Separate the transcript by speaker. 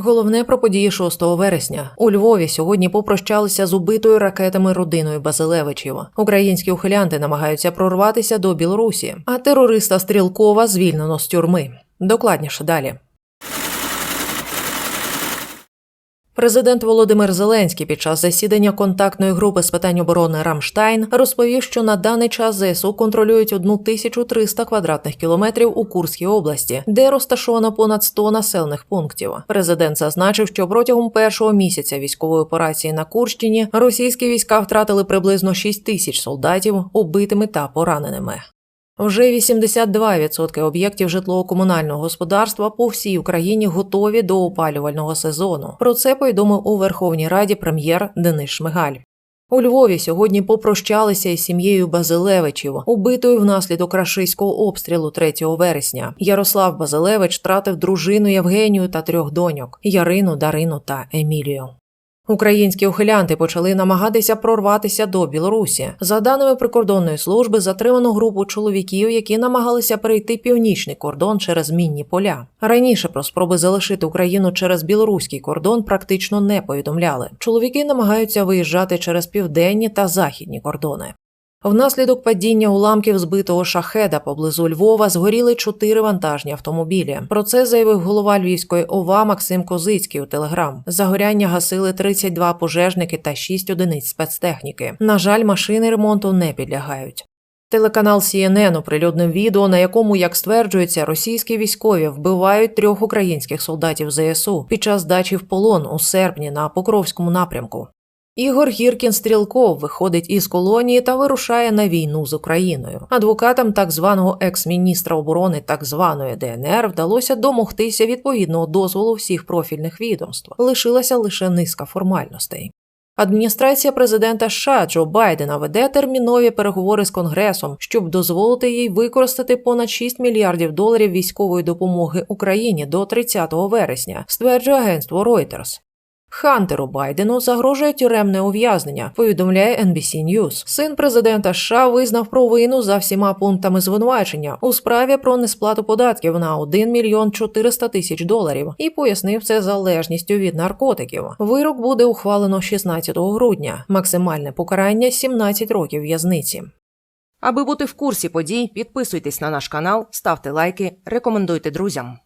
Speaker 1: Головне про події 6 вересня. У Львові сьогодні попрощалися з убитою ракетами родиною Базилевичів. Українські ухилянти намагаються прорватися до Білорусі, а терориста Стрілкова звільнено з тюрми. Докладніше далі. Президент Володимир Зеленський під час засідання контактної групи з питань оборони Рамштайн розповів, що на даний час ЗСУ контролюють 1300 квадратних кілометрів у Курській області, де розташовано понад 100 населених пунктів. Президент зазначив, що протягом першого місяця військової операції на Курщині російські війська втратили приблизно 6 тисяч солдатів убитими та пораненими. Вже 82% об'єктів житлово-комунального господарства по всій Україні готові до опалювального сезону. Про це повідомив у Верховній Раді прем'єр Денис Шмигаль. У Львові сьогодні попрощалися із сім'єю Базилевичів, убитою внаслідок рашистського обстрілу 3 вересня. Ярослав Базилевич втратив дружину Євгенію та трьох доньок Ярину, Дарину та Емілію. Українські ухилянти почали намагатися прорватися до Білорусі. За даними прикордонної служби, затримано групу чоловіків, які намагалися перейти північний кордон через мінні поля. Раніше про спроби залишити Україну через білоруський кордон практично не повідомляли. Чоловіки намагаються виїжджати через південні та західні кордони. Внаслідок падіння уламків збитого шахеда поблизу Львова згоріли чотири вантажні автомобілі. Про це заявив голова Львівської ОВА Максим Козицький у Телеграм. Загоряння гасили 32 пожежники та 6 одиниць спецтехніки. На жаль, машини ремонту не підлягають. Телеканал CNN оприлюднив відео, на якому, як стверджується, російські військові вбивають трьох українських солдатів ЗСУ під час здачі в полон у серпні на Покровському напрямку. Ігор Гіркін Стрілков виходить із колонії та вирушає на війну з Україною. Адвокатам так званого екс-міністра оборони так званої ДНР вдалося домогтися відповідного дозволу всіх профільних відомств. Лишилася лише низка формальностей. Адміністрація президента США Джо Байдена веде термінові переговори з Конгресом, щоб дозволити їй використати понад 6 мільярдів доларів військової допомоги Україні до 30 вересня, стверджує агентство Reuters. Хантеру Байдену загрожує тюремне ув'язнення, повідомляє NBC News. Син президента США визнав провину за всіма пунктами звинувачення у справі про несплату податків на 1 мільйон 400 тисяч доларів і пояснив це залежністю від наркотиків. Вирок буде ухвалено 16 грудня. Максимальне покарання 17 років в'язниці.
Speaker 2: Аби бути в курсі подій, підписуйтесь на наш канал, ставте лайки, рекомендуйте друзям.